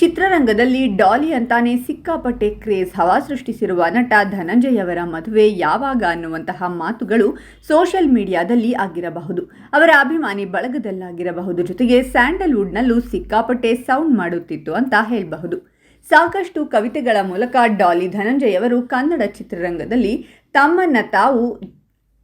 ಚಿತ್ರರಂಗದಲ್ಲಿ ಡಾಲಿ ಅಂತಾನೆ ಸಿಕ್ಕಾಪಟ್ಟೆ ಕ್ರೇಜ್ ಹವಾ ಸೃಷ್ಟಿಸಿರುವ ನಟ ಧನಂಜಯ್ ಅವರ ಮದುವೆ ಯಾವಾಗ ಅನ್ನುವಂತಹ ಮಾತುಗಳು ಸೋಷಿಯಲ್ ಮೀಡಿಯಾದಲ್ಲಿ ಆಗಿರಬಹುದು. ಅವರ ಅಭಿಮಾನಿ ಬಳಗದಲ್ಲಾಗಿರಬಹುದು. ಜೊತೆಗೆ ಸ್ಯಾಂಡಲ್ವುಡ್ನಲ್ಲೂ ಸಿಕ್ಕಾಪಟ್ಟೆ ಸೌಂಡ್ ಮಾಡುತ್ತಿತ್ತು ಅಂತ ಹೇಳಬಹುದು. ಸಾಕಷ್ಟು ಕವಿತೆಗಳ ಮೂಲಕ ಡಾಲಿ ಧನಂಜಯ್ ಅವರು ಕನ್ನಡ ಚಿತ್ರರಂಗದಲ್ಲಿ ತಮ್ಮನ್ನ ತಾವು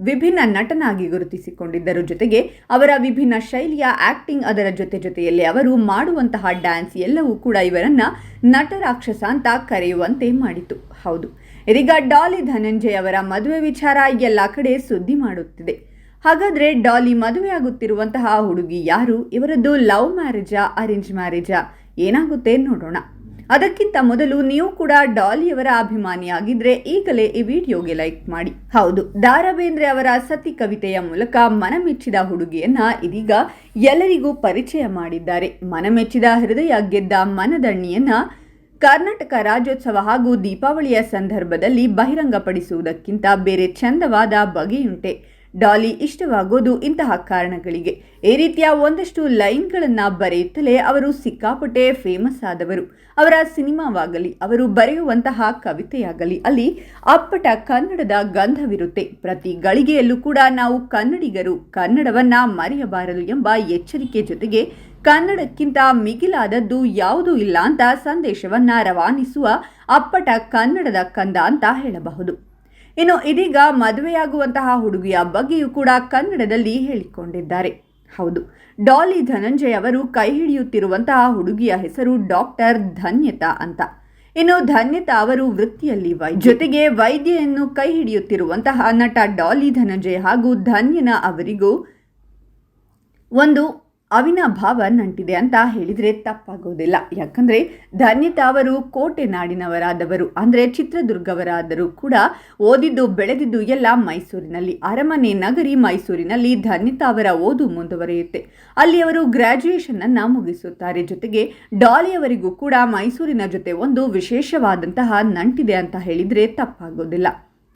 ವಿಭಿನ್ನ ನಟನಾಗಿ ಗುರುತಿಸಿಕೊಂಡಿದ್ದರು. ಜೊತೆಗೆ ಅವರ ವಿಭಿನ್ನ ಶೈಲಿಯ ಆಕ್ಟಿಂಗ್ ಅದರ ಜೊತೆ ಜೊತೆಯಲ್ಲಿ ಅವರು ಮಾಡುವಂತಹ ಡ್ಯಾನ್ಸ್ ಎಲ್ಲವೂ ಕೂಡ ಇವರನ್ನ ನಟರಾಕ್ಷಸ ಅಂತ ಕರೆಯುವಂತೆ ಮಾಡಿತು. ಹೌದು, ಇದೀಗ ಡಾಲಿ ಧನಂಜಯ್ ಅವರ ಮದುವೆ ವಿಚಾರ ಎಲ್ಲ ಕಡೆ ಸುದ್ದಿ ಮಾಡುತ್ತಿದೆ. ಹಾಗಾದ್ರೆ ಡಾಲಿ ಮದುವೆಯಾಗುತ್ತಿರುವಂತಹ ಹುಡುಗಿ ಯಾರು? ಇವರದ್ದು ಲವ್ ಮ್ಯಾರೇಜಾ, ಅರೇಂಜ್ ಮ್ಯಾರೇಜಾ? ಏನಾಗುತ್ತೆ ನೋಡೋಣ. ಅದಕ್ಕಿಂತ ಮೊದಲು ನೀವು ಕೂಡ ಡಾಲಿಯವರ ಅಭಿಮಾನಿಯಾಗಿದ್ರೆ ಈಗಲೇ ಈ ವಿಡಿಯೋಗೆ ಲೈಕ್ ಮಾಡಿ. ಹೌದು ದಾರಾ ಬೇಂದ್ರೆ ಅವರ ಸತಿ ಕವಿತೆಯ ಮೂಲಕ ಮನಮೆಚ್ಚಿದ ಹುಡುಗಿಯನ್ನ ಇದೀಗ ಎಲ್ಲರಿಗೂ ಪರಿಚಯ ಮಾಡಿದ್ದಾರೆ. ಮನಮೆಚ್ಚಿದ ಹೃದಯ ಗೆದ್ದ ಮನದಣ್ಣಿಯನ್ನ ಕರ್ನಾಟಕ ರಾಜ್ಯೋತ್ಸವ ಹಾಗೂ ದೀಪಾವಳಿಯ ಸಂದರ್ಭದಲ್ಲಿ ಬಹಿರಂಗಪಡಿಸುವುದಕ್ಕಿಂತ ಬೇರೆ ಚಂದವಾದ ಬಗೆಯುಂಟೆ. ಡಾಲಿ ಇಷ್ಟವಾಗೋದು ಇಂತಹ ಕಾರಣಗಳಿಗೆ. ಈ ರೀತಿಯ ಒಂದಷ್ಟು ಲೈನ್ಗಳನ್ನು ಬರೆಯುತ್ತಲೇ ಅವರು ಸಿಕ್ಕಾಪಟ್ಟೆ ಫೇಮಸ್ ಆದವರು. ಅವರ ಸಿನಿಮಾವಾಗಲಿ, ಅವರು ಬರೆಯುವಂತಹ ಕವಿತೆಯಾಗಲಿ, ಅಲ್ಲಿ ಅಪ್ಪಟ ಕನ್ನಡದ ಗಂಧವಿರುತ್ತೆ. ಪ್ರತಿ ಗಳಿಗೆಯಲ್ಲೂ ಕೂಡ ನಾವು ಕನ್ನಡಿಗರು ಕನ್ನಡವನ್ನ ಮರೆಯಬಾರದು ಎಂಬ ಎಚ್ಚರಿಕೆ ಜೊತೆಗೆ ಕನ್ನಡಕ್ಕಿಂತ ಮಿಗಿಲಾದದ್ದು ಯಾವುದೂ ಇಲ್ಲ ಅಂತ ಸಂದೇಶವನ್ನ ರವಾನಿಸುವ ಅಪ್ಪಟ ಕನ್ನಡದ ಕಂದ ಅಂತ ಹೇಳಬಹುದು. ಇನ್ನು ಇದೀಗ ಮದುವೆಯಾಗುವಂತಹ ಹುಡುಗಿಯ ಬಗ್ಗೆಯೂ ಕೂಡ ಕನ್ನಡದಲ್ಲಿ ಹೇಳಿಕೊಂಡಿದ್ದಾರೆ. ಹೌದು, ಡಾಲಿ ಧನಂಜಯ್ ಅವರು ಕೈ ಹಿಡಿಯುತ್ತಿರುವಂತಹ ಹುಡುಗಿಯ ಹೆಸರು ಡಾಕ್ಟರ್ ಧನ್ಯತಾ ಅಂತ. ಇನ್ನು ಧನ್ಯತಾ ಅವರು ವೃತ್ತಿಯಲ್ಲಿ ವೈ ಜೊತೆಗೆ ವೈದ್ಯೆಯನ್ನು ಕೈ ಹಿಡಿಯುತ್ತಿರುವಂತಹ ನಟ ಡಾಲಿ ಧನಂಜಯ್ ಹಾಗೂ ಧನ್ಯನ ಅವರಿಗೂ ಒಂದು ಅವಿನಾಭಾವ ನಂಟಿದೆ ಅಂತ ಹೇಳಿದರೆ ತಪ್ಪಾಗೋದಿಲ್ಲ. ಯಾಕಂದರೆ ಧನ್ಯತಾ ಅವರು ಕೋಟೆ ನಾಡಿನವರಾದವರು ಅಂದರೆ ಚಿತ್ರದುರ್ಗವರಾದರೂ ಕೂಡ ಓದಿದ್ದು ಬೆಳೆದಿದ್ದು ಎಲ್ಲ ಮೈಸೂರಿನಲ್ಲಿ. ಅರಮನೆ ನಗರಿ ಮೈಸೂರಿನಲ್ಲಿ ಧನ್ಯತಾ ಅವರ ಓದು ಮುಂದುವರಿಯುತ್ತೆ. ಅಲ್ಲಿ ಅವರು ಗ್ರ್ಯಾಜುಯೇಷನನ್ನು ಮುಗಿಸುತ್ತಾರೆ. ಜೊತೆಗೆ ಡಾಲಿಯವರಿಗೂ ಕೂಡ ಮೈಸೂರಿನ ಜೊತೆ ಒಂದು ವಿಶೇಷವಾದಂತಹ ನಂಟಿದೆ ಅಂತ ಹೇಳಿದರೆ ತಪ್ಪಾಗೋದಿಲ್ಲ.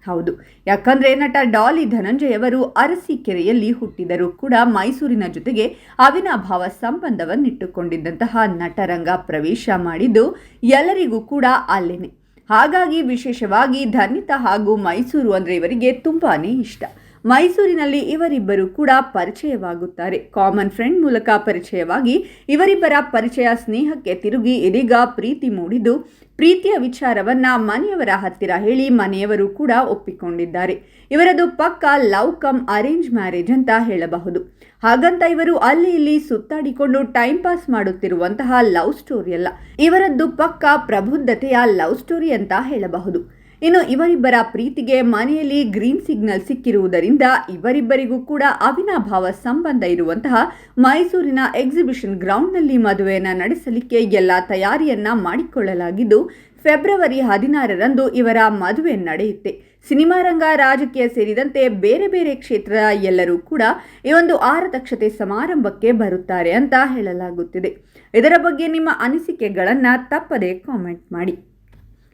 ಹೌದು. ಯಾಕಂದ್ರೆ ನಟ ಡಾಲಿ ಧನಂಜಯವರು ಅರಸೀಕೆರೆಯಲ್ಲಿ ಹುಟ್ಟಿದರೂ ಕೂಡ ಮೈಸೂರಿನ ಜೊತೆಗೆ ಅವಿನಾಭಾವ ಸಂಬಂಧವನ್ನಿಟ್ಟುಕೊಂಡಿದ್ದಂತಹ ನಟರಂಗ ಪ್ರವೇಶ ಮಾಡಿದ್ದು ಎಲ್ಲರಿಗೂ ಕೂಡ ಅಲ್ಲೇನೆ. ಹಾಗಾಗಿ ವಿಶೇಷವಾಗಿ ಧನ್ಯತಾ ಹಾಗೂ ಮೈಸೂರು ಅಂದರೆ ಇವರಿಗೆ ತುಂಬಾನೇ ಇಷ್ಟ. ಮೈಸೂರಿನಲ್ಲಿ ಇವರಿಬ್ಬರು ಕೂಡ ಪರಿಚಯವಾಗುತ್ತಾರೆ. ಕಾಮನ್ ಫ್ರೆಂಡ್ ಮೂಲಕ ಪರಿಚಯವಾಗಿ ಇವರಿಬ್ಬರ ಪರಿಚಯ ಸ್ನೇಹಕ್ಕೆ ತಿರುಗಿ ಇದೀಗ ಪ್ರೀತಿ ಮೂಡಿದ್ದು ಪ್ರೀತಿಯ ವಿಚಾರವನ್ನ ಮನೆಯವರ ಹತ್ತಿರ ಹೇಳಿ ಮನೆಯವರು ಕೂಡ ಒಪ್ಪಿಕೊಂಡಿದ್ದಾರೆ. ಇವರದು ಪಕ್ಕ ಲವ್ ಕಮ್ ಅರೇಂಜ್ ಮ್ಯಾರೇಜ್ ಅಂತ ಹೇಳಬಹುದು. ಹಾಗಂತ ಇವರು ಅಲ್ಲಿ ಇಲ್ಲಿ ಸುತ್ತಾಡಿಕೊಂಡು ಟೈಮ್ ಪಾಸ್ ಮಾಡುತ್ತಿರುವಂತಹ ಲವ್ ಸ್ಟೋರಿ ಅಲ್ಲ, ಇವರದ್ದು ಪಕ್ಕ ಪ್ರಬುದ್ಧತೆಯ ಲವ್ ಸ್ಟೋರಿ ಅಂತ ಹೇಳಬಹುದು. ಇನ್ನು ಇವರಿಬ್ಬರ ಪ್ರೀತಿಗೆ ಮನೆಯಲ್ಲಿ ಗ್ರೀನ್ ಸಿಗ್ನಲ್ ಸಿಕ್ಕಿರುವುದರಿಂದ ಇವರಿಬ್ಬರಿಗೂ ಕೂಡ ಅವಿನಾಭಾವ ಸಂಬಂಧ ಇರುವಂತಹ ಮೈಸೂರಿನ ಎಕ್ಸಿಬಿಷನ್ ಗ್ರೌಂಡ್ನಲ್ಲಿ ಮದುವೆಯನ್ನು ನಡೆಸಲಿಕ್ಕೆ ಎಲ್ಲ ತಯಾರಿಯನ್ನ ಮಾಡಿಕೊಳ್ಳಲಾಗಿದ್ದು, ಫೆಬ್ರವರಿ ಹದಿನಾರರಂದು ಇವರ ಮದುವೆ ನಡೆಯುತ್ತೆ. ಸಿನಿಮಾ ರಂಗ ರಾಜಕೀಯ ಸೇರಿದಂತೆ ಬೇರೆ ಬೇರೆ ಕ್ಷೇತ್ರದ ಎಲ್ಲರೂ ಕೂಡ ಈ ಒಂದು ಆರತಕ್ಷತೆ ಸಮಾರಂಭಕ್ಕೆ ಬರುತ್ತಾರೆ ಅಂತ ಹೇಳಲಾಗುತ್ತಿದೆ. ಇದರ ಬಗ್ಗೆ ನಿಮ್ಮ ಅನಿಸಿಕೆಗಳನ್ನು ತಪ್ಪದೆ ಕಾಮೆಂಟ್ ಮಾಡಿ.